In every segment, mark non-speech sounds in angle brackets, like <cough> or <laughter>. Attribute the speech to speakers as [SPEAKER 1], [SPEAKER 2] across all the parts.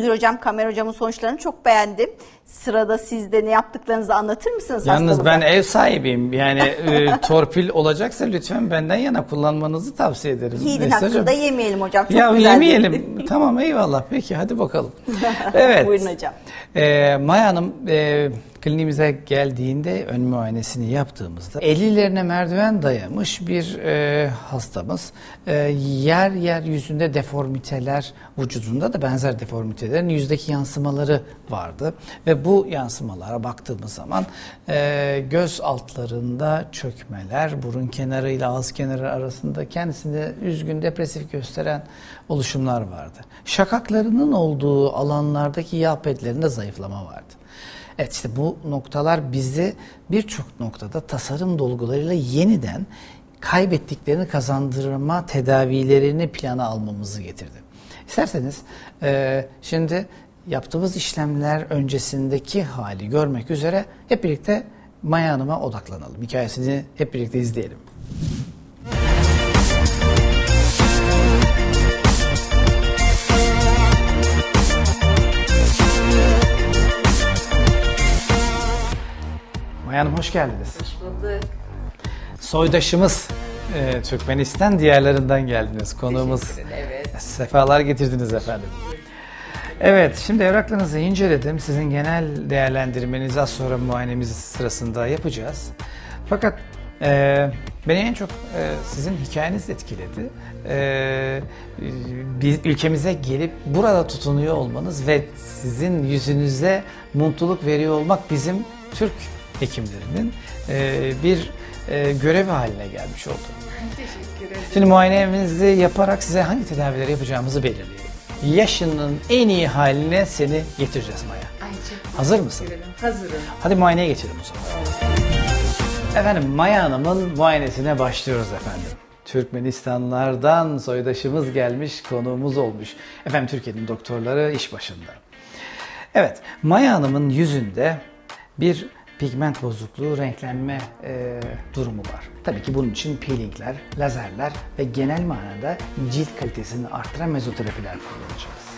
[SPEAKER 1] Özgür Hocam, Kamer Hocamın sonuçlarını çok beğendim. Sırada siz de ne yaptıklarınızı anlatır mısınız
[SPEAKER 2] Yalnız
[SPEAKER 1] hastamıza?
[SPEAKER 2] ben ev sahibiyim. Yani e, <laughs> torpil olacaksa lütfen benden yana kullanmanızı tavsiye ederim.
[SPEAKER 1] Yiğidin hakkında
[SPEAKER 2] hocam.
[SPEAKER 1] yemeyelim hocam. Çok
[SPEAKER 2] ya
[SPEAKER 1] güzel
[SPEAKER 2] yemeyelim. <laughs> tamam eyvallah. Peki hadi bakalım. <laughs> Evet.
[SPEAKER 1] Buyurun hocam.
[SPEAKER 2] Ee, Maya Hanım e, kliniğimize geldiğinde ön muayenesini yaptığımızda 50'lerine merdiven dayamış bir e, hastamız. E, yer yer yüzünde deformiteler, vücudunda da benzer deformitelerin yüzdeki yansımaları vardı. Ve bu yansımalara baktığımız zaman e, göz altlarında çökmeler, burun kenarıyla ağız kenarı arasında kendisinde üzgün, depresif gösteren oluşumlar vardı. Şakaklarının olduğu alanlardaki yağ pedlerinde zayıflama vardı. Evet işte bu noktalar bizi birçok noktada tasarım dolgularıyla yeniden kaybettiklerini kazandırma tedavilerini plana almamızı getirdi. İsterseniz e, şimdi yaptığımız işlemler öncesindeki hali görmek üzere hep birlikte Maya Hanım'a odaklanalım. Hikayesini hep birlikte izleyelim. Hanım hoş geldiniz.
[SPEAKER 3] bulduk.
[SPEAKER 2] Soydaşımız e, Türkmenistan diğerlerinden geldiniz. Konuğumuz
[SPEAKER 3] evet.
[SPEAKER 2] sefalar getirdiniz efendim. Evet, şimdi evraklarınızı inceledim. Sizin genel değerlendirmenizi az sonra muayenemiz sırasında yapacağız. Fakat e, beni en çok e, sizin hikayeniz etkiledi. E, bir ülkemize gelip burada tutunuyor olmanız ve sizin yüzünüze mutluluk veriyor olmak bizim Türk hekimlerinin e, bir e, görevi haline gelmiş oldu.
[SPEAKER 3] Teşekkür ederim.
[SPEAKER 2] Şimdi muayenemizi yaparak size hangi tedavileri yapacağımızı belirleyelim. Yaşının en iyi haline seni getireceğiz Maya.
[SPEAKER 3] Ay çok
[SPEAKER 2] Hazır mısın?
[SPEAKER 3] teşekkür ederim. Hazırım.
[SPEAKER 2] Hadi muayeneye geçelim o zaman. Efendim Maya Hanım'ın muayenesine başlıyoruz efendim. Türkmenistanlardan soydaşımız gelmiş, konuğumuz olmuş. Efendim Türkiye'nin doktorları iş başında. Evet, Maya Hanım'ın yüzünde bir pigment bozukluğu, renklenme e, durumu var. Tabii ki bunun için peelingler, lazerler ve genel manada cilt kalitesini artıran mezoterapiler kullanacağız.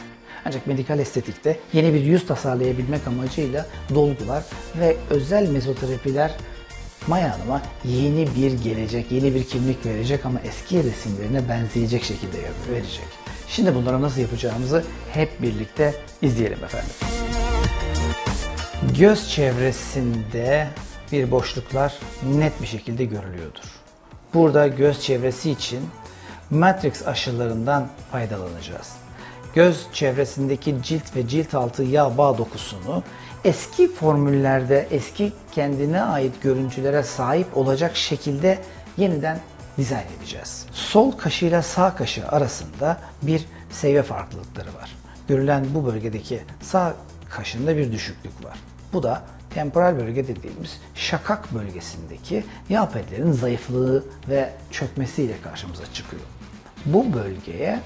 [SPEAKER 2] Ancak medikal estetikte yeni bir yüz tasarlayabilmek amacıyla dolgular ve özel mezoterapiler Maya yeni bir gelecek, yeni bir kimlik verecek ama eski resimlerine benzeyecek şekilde verecek. Şimdi bunları nasıl yapacağımızı hep birlikte izleyelim efendim. Göz çevresinde bir boşluklar net bir şekilde görülüyordur. Burada göz çevresi için Matrix aşılarından faydalanacağız. Göz çevresindeki cilt ve cilt altı yağ bağ dokusunu eski formüllerde eski kendine ait görüntülere sahip olacak şekilde yeniden dizayn edeceğiz. Sol kaşıyla sağ kaşı arasında bir seviye farklılıkları var. Görülen bu bölgedeki sağ kaşında bir düşüklük var. Bu da temporal bölge dediğimiz şakak bölgesindeki yağ pedlerin zayıflığı ve çökmesiyle karşımıza çıkıyor. Bu bölgeye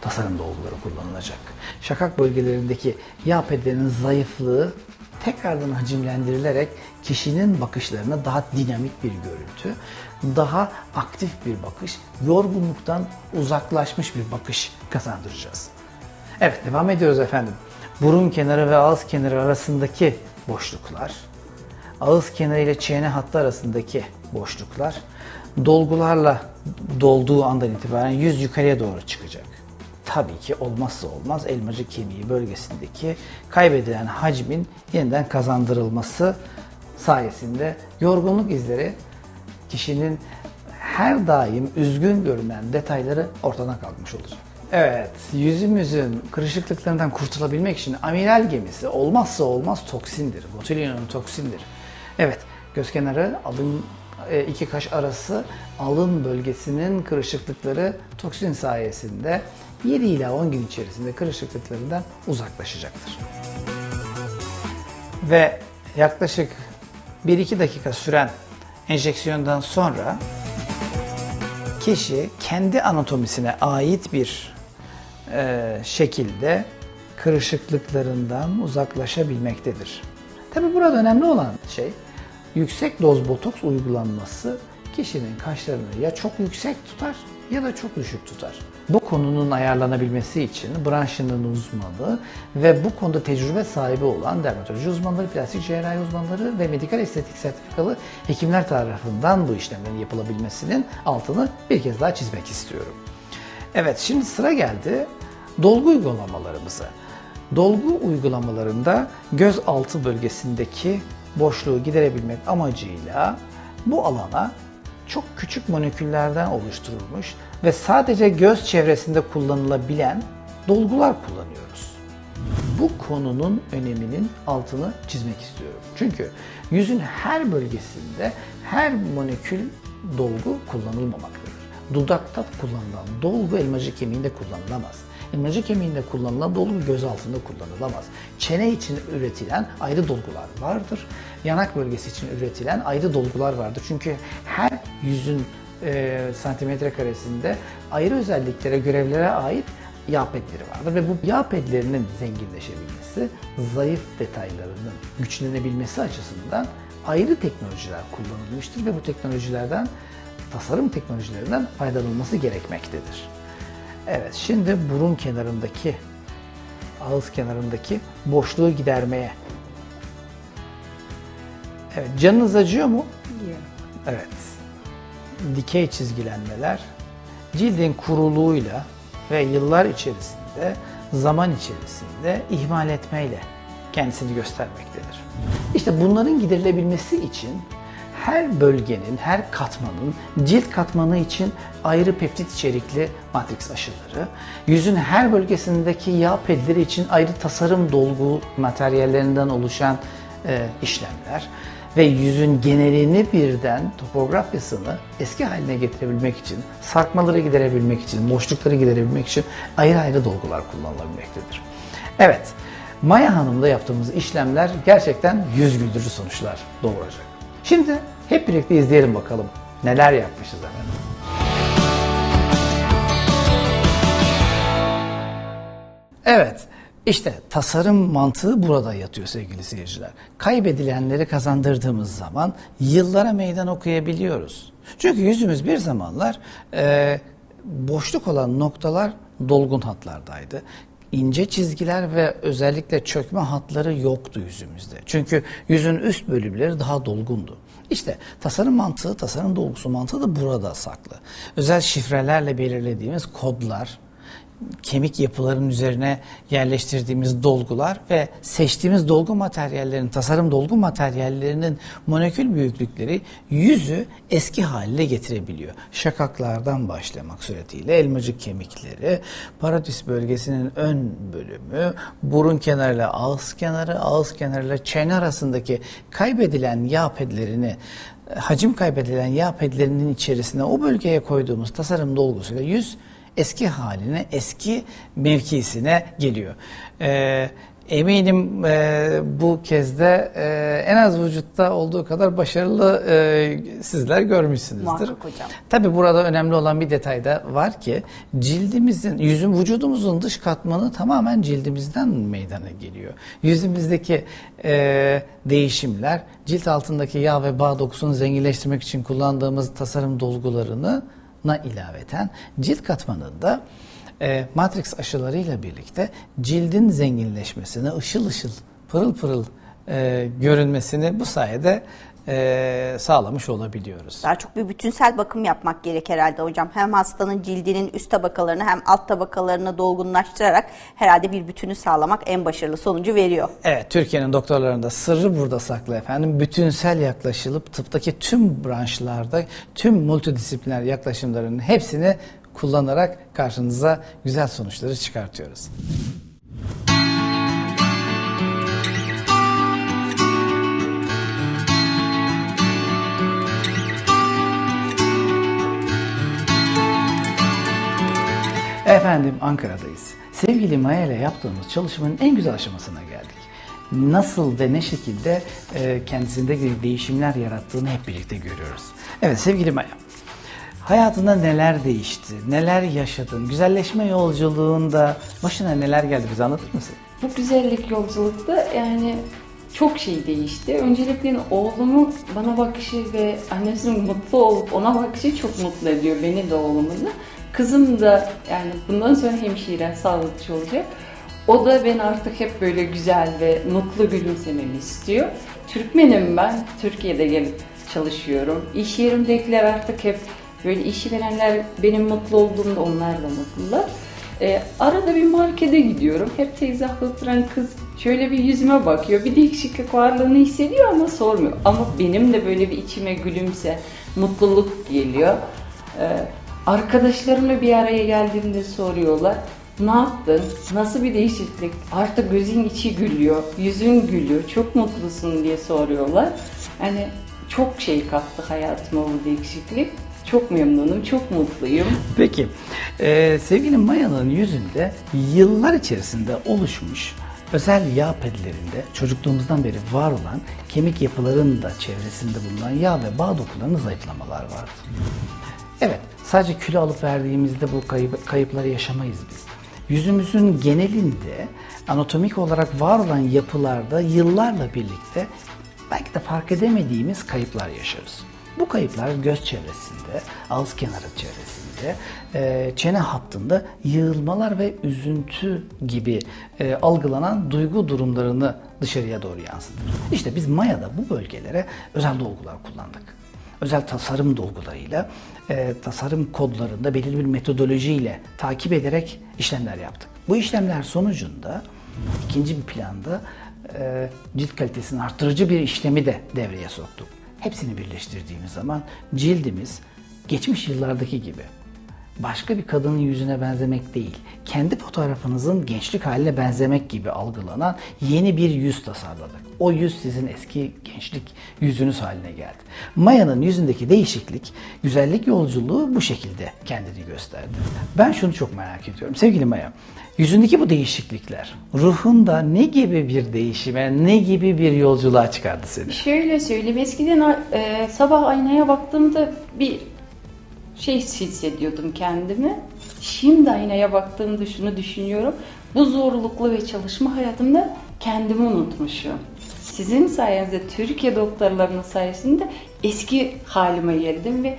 [SPEAKER 2] tasarım dolguları kullanılacak. Şakak bölgelerindeki yağ pedlerinin zayıflığı tekrardan hacimlendirilerek kişinin bakışlarına daha dinamik bir görüntü, daha aktif bir bakış, yorgunluktan uzaklaşmış bir bakış kazandıracağız. Evet devam ediyoruz efendim. Burun kenarı ve ağız kenarı arasındaki boşluklar, ağız kenarı ile çene hattı arasındaki boşluklar dolgularla dolduğu andan itibaren yüz yukarıya doğru çıkacak. Tabii ki olmazsa olmaz elmacık kemiği bölgesindeki kaybedilen hacmin yeniden kazandırılması sayesinde yorgunluk izleri kişinin her daim üzgün görünen detayları ortadan kalkmış olacak. Evet, yüzümüzün kırışıklıklarından kurtulabilmek için amiral gemisi olmazsa olmaz toksindir. Botulinum toksindir. Evet, göz kenarı, alın e, iki kaş arası alın bölgesinin kırışıklıkları toksin sayesinde 7 ila 10 gün içerisinde kırışıklıklarından uzaklaşacaktır. Ve yaklaşık 1-2 dakika süren enjeksiyondan sonra kişi kendi anatomisine ait bir şekilde kırışıklıklarından uzaklaşabilmektedir. Tabi burada önemli olan şey yüksek doz botoks uygulanması kişinin kaşlarını ya çok yüksek tutar ya da çok düşük tutar. Bu konunun ayarlanabilmesi için branşının uzmanı ve bu konuda tecrübe sahibi olan dermatoloji uzmanları, plastik cerrahi uzmanları ve medikal estetik sertifikalı hekimler tarafından bu işlemlerin yapılabilmesinin altını bir kez daha çizmek istiyorum. Evet şimdi sıra geldi dolgu uygulamalarımıza. Dolgu uygulamalarında göz altı bölgesindeki boşluğu giderebilmek amacıyla bu alana çok küçük moleküllerden oluşturulmuş ve sadece göz çevresinde kullanılabilen dolgular kullanıyoruz. Bu konunun öneminin altını çizmek istiyorum. Çünkü yüzün her bölgesinde her molekül dolgu kullanılmamaktadır. Dudakta kullanılan dolgu elmacık kemiğinde kullanılamaz. Elmacık kemiğinde kullanılan dolgu göz altında kullanılamaz. Çene için üretilen ayrı dolgular vardır. Yanak bölgesi için üretilen ayrı dolgular vardır. Çünkü her yüzün e, santimetre karesinde ayrı özelliklere, görevlere ait yağ pedleri vardır ve bu yağ pedlerinin zenginleşebilmesi, zayıf detaylarının güçlenebilmesi açısından ayrı teknolojiler kullanılmıştır ve bu teknolojilerden, tasarım teknolojilerinden faydalanılması gerekmektedir. Evet, şimdi burun kenarındaki, ağız kenarındaki boşluğu gidermeye. Evet, canınız acıyor mu? Evet. Dikey çizgilenmeler cildin kuruluğuyla ve yıllar içerisinde, zaman içerisinde ihmal etmeyle kendisini göstermektedir. İşte bunların giderilebilmesi için her bölgenin, her katmanın, cilt katmanı için ayrı peptit içerikli matrix aşıları, yüzün her bölgesindeki yağ pedleri için ayrı tasarım dolgu materyallerinden oluşan e, işlemler ve yüzün genelini birden topografyasını eski haline getirebilmek için, sarkmaları giderebilmek için, boşlukları giderebilmek için ayrı ayrı dolgular kullanılabilmektedir. Evet, Maya Hanım'da yaptığımız işlemler gerçekten yüz güldürücü sonuçlar doğuracak. Şimdi hep birlikte izleyelim bakalım neler yapmışız efendim. Evet, işte tasarım mantığı burada yatıyor sevgili seyirciler. Kaybedilenleri kazandırdığımız zaman yıllara meydan okuyabiliyoruz. Çünkü yüzümüz bir zamanlar e, boşluk olan noktalar dolgun hatlardaydı. İnce çizgiler ve özellikle çökme hatları yoktu yüzümüzde. Çünkü yüzün üst bölümleri daha dolgundu. İşte tasarım mantığı, tasarım dolgusu mantığı da burada saklı. Özel şifrelerle belirlediğimiz kodlar, kemik yapıların üzerine yerleştirdiğimiz dolgular ve seçtiğimiz dolgu materyallerinin, tasarım dolgu materyallerinin molekül büyüklükleri yüzü eski haline getirebiliyor. Şakaklardan başlamak suretiyle elmacık kemikleri, paradis bölgesinin ön bölümü, burun kenarıyla ağız kenarı, ağız kenarıyla çene arasındaki kaybedilen yağ pedlerini hacim kaybedilen yağ pedlerinin içerisine o bölgeye koyduğumuz tasarım dolgusuyla yüz eski haline, eski mevkisine geliyor. Ee, eminim e, bu kez de e, en az vücutta olduğu kadar başarılı e, sizler görmüşsünüzdür.
[SPEAKER 1] Muhakkak hocam.
[SPEAKER 2] Tabi burada önemli olan bir detay da var ki cildimizin, yüzün, vücudumuzun dış katmanı tamamen cildimizden meydana geliyor. Yüzümüzdeki e, değişimler cilt altındaki yağ ve bağ dokusunu zenginleştirmek için kullandığımız tasarım dolgularını na ilaveten cilt katmanında e, matrix aşılarıyla birlikte cildin zenginleşmesini, ışıl ışıl, pırıl pırıl e, görünmesini bu sayede e, sağlamış olabiliyoruz.
[SPEAKER 1] Daha çok bir bütünsel bakım yapmak gerek herhalde hocam. Hem hastanın cildinin üst tabakalarını hem alt tabakalarını dolgunlaştırarak herhalde bir bütünü sağlamak en başarılı sonucu veriyor.
[SPEAKER 2] Evet, Türkiye'nin doktorlarında sırrı burada saklı efendim. Bütünsel yaklaşılıp tıptaki tüm branşlarda tüm multidisipliner yaklaşımların hepsini kullanarak karşınıza güzel sonuçları çıkartıyoruz. Efendim Ankara'dayız. Sevgili Maya ile yaptığımız çalışmanın en güzel aşamasına geldik. Nasıl ve ne şekilde e, kendisinde değişimler yarattığını hep birlikte görüyoruz. Evet sevgili Maya, hayatında neler değişti, neler yaşadın, güzelleşme yolculuğunda başına neler geldi bize anlatır mısın?
[SPEAKER 4] Bu güzellik yolculukta yani çok şey değişti. Öncelikle oğlumun bana bakışı ve annesinin mutlu olup ona bakışı çok mutlu ediyor beni de oğlumu da. Kızım da yani bundan sonra hemşire, sağlıkçı olacak. O da ben artık hep böyle güzel ve mutlu gülümsememi istiyor. Türkmenim ben. Türkiye'de gelip çalışıyorum. İş yerimdekiler artık hep böyle işverenler benim mutlu olduğumda onlar da mutlular. Ee, arada bir markete gidiyorum. Hep teyze oturan kız şöyle bir yüzüme bakıyor. Bir değişiklik varlığını hissediyor ama sormuyor. Ama benim de böyle bir içime gülümse, mutluluk geliyor. Ee, arkadaşlarımla bir araya geldiğimde soruyorlar. Ne yaptın? Nasıl bir değişiklik? Artık gözün içi gülüyor, yüzün gülüyor, çok mutlusun diye soruyorlar. Yani çok şey kattı hayatıma bu değişiklik. Çok memnunum, çok mutluyum.
[SPEAKER 2] Peki, e, sevgili Maya'nın yüzünde yıllar içerisinde oluşmuş özel yağ pedlerinde çocukluğumuzdan beri var olan kemik yapılarının da çevresinde bulunan yağ ve bağ dokularında zayıflamalar vardı. Evet, sadece kilo alıp verdiğimizde bu kayıp, kayıpları yaşamayız biz. Yüzümüzün genelinde anatomik olarak var olan yapılarda yıllarla birlikte belki de fark edemediğimiz kayıplar yaşarız. Bu kayıplar göz çevresinde, ağız kenarı çevresinde, e, çene hattında yığılmalar ve üzüntü gibi e, algılanan duygu durumlarını dışarıya doğru yansıtır. İşte biz Maya'da bu bölgelere özel dolgular kullandık özel tasarım dolgularıyla, e, tasarım kodlarında belirli bir metodolojiyle takip ederek işlemler yaptık. Bu işlemler sonucunda ikinci bir planda e, cilt kalitesini arttırıcı bir işlemi de devreye soktuk. Hepsini birleştirdiğimiz zaman cildimiz geçmiş yıllardaki gibi başka bir kadının yüzüne benzemek değil, kendi fotoğrafınızın gençlik haline benzemek gibi algılanan yeni bir yüz tasarladık. O yüz sizin eski gençlik yüzünüz haline geldi. Maya'nın yüzündeki değişiklik, güzellik yolculuğu bu şekilde kendini gösterdi. Ben şunu çok merak ediyorum. Sevgili Maya, yüzündeki bu değişiklikler ruhunda ne gibi bir değişime, ne gibi bir yolculuğa çıkardı seni?
[SPEAKER 4] Şöyle söyleyeyim, eskiden e, sabah aynaya baktığımda bir şey hissediyordum kendimi. Şimdi aynaya baktığımda şunu düşünüyorum. Bu zorluklu ve çalışma hayatımda kendimi unutmuşum. Sizin sayenizde, Türkiye doktorlarının sayesinde eski halime geldim ve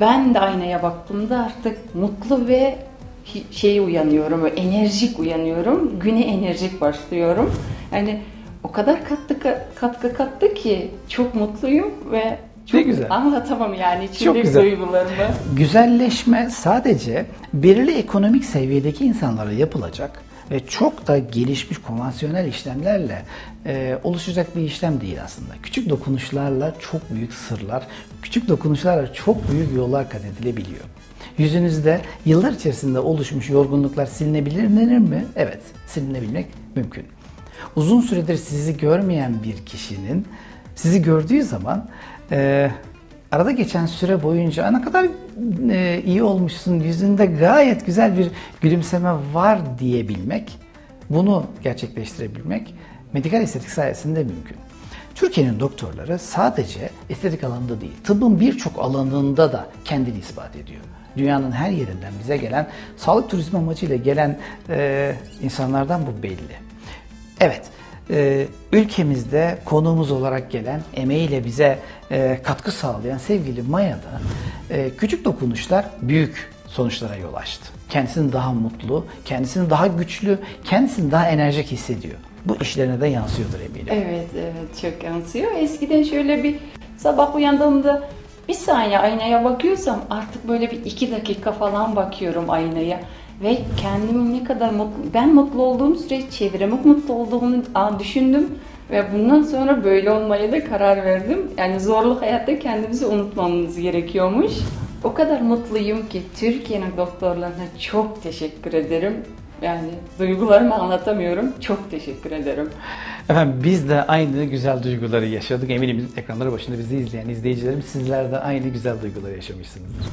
[SPEAKER 4] ben de aynaya baktığımda artık mutlu ve şey uyanıyorum, enerjik uyanıyorum. Güne enerjik başlıyorum. Yani o kadar katkı, katkı kattı ki çok mutluyum ve
[SPEAKER 2] Ne güzel.
[SPEAKER 4] anlatamam yani
[SPEAKER 2] Çok
[SPEAKER 4] içimdeki
[SPEAKER 2] güzel.
[SPEAKER 4] duygularımı.
[SPEAKER 2] Güzelleşme sadece belirli ekonomik seviyedeki insanlara yapılacak ve çok da gelişmiş konvansiyonel işlemlerle e, oluşacak bir işlem değil aslında. Küçük dokunuşlarla çok büyük sırlar, küçük dokunuşlarla çok büyük yollar kat edilebiliyor. Yüzünüzde yıllar içerisinde oluşmuş yorgunluklar silinebilir denir mi? Evet, silinebilmek mümkün. Uzun süredir sizi görmeyen bir kişinin sizi gördüğü zaman e, arada geçen süre boyunca ne kadar e, iyi olmuşsun, yüzünde gayet güzel bir gülümseme var diyebilmek, bunu gerçekleştirebilmek medikal estetik sayesinde mümkün. Türkiye'nin doktorları sadece estetik alanında değil, tıbbın birçok alanında da kendini ispat ediyor. Dünyanın her yerinden bize gelen, sağlık turizmi amacıyla gelen e, insanlardan bu belli. Evet, e, ülkemizde konuğumuz olarak gelen, emeğiyle bize e, katkı sağlayan sevgili Maya'da e, küçük dokunuşlar büyük sonuçlara yol açtı. Kendisini daha mutlu, kendisini daha güçlü, kendisini daha enerjik hissediyor. Bu işlerine de yansıyordur eminim.
[SPEAKER 4] Evet, evet çok yansıyor. Eskiden şöyle bir sabah uyandığımda bir saniye aynaya bakıyorsam artık böyle bir iki dakika falan bakıyorum aynaya. Ve kendimi ne kadar mutlu, ben mutlu olduğum sürece çevremin mutlu olduğunu düşündüm. Ve bundan sonra böyle olmaya da karar verdim. Yani zorluk hayatta kendimizi unutmamız gerekiyormuş. O kadar mutluyum ki Türkiye'nin doktorlarına çok teşekkür ederim. Yani duygularımı anlatamıyorum. Çok teşekkür ederim.
[SPEAKER 2] Efendim biz de aynı güzel duyguları yaşadık. Eminim ekranları başında bizi izleyen izleyicilerimiz sizler de aynı güzel duyguları yaşamışsınızdır.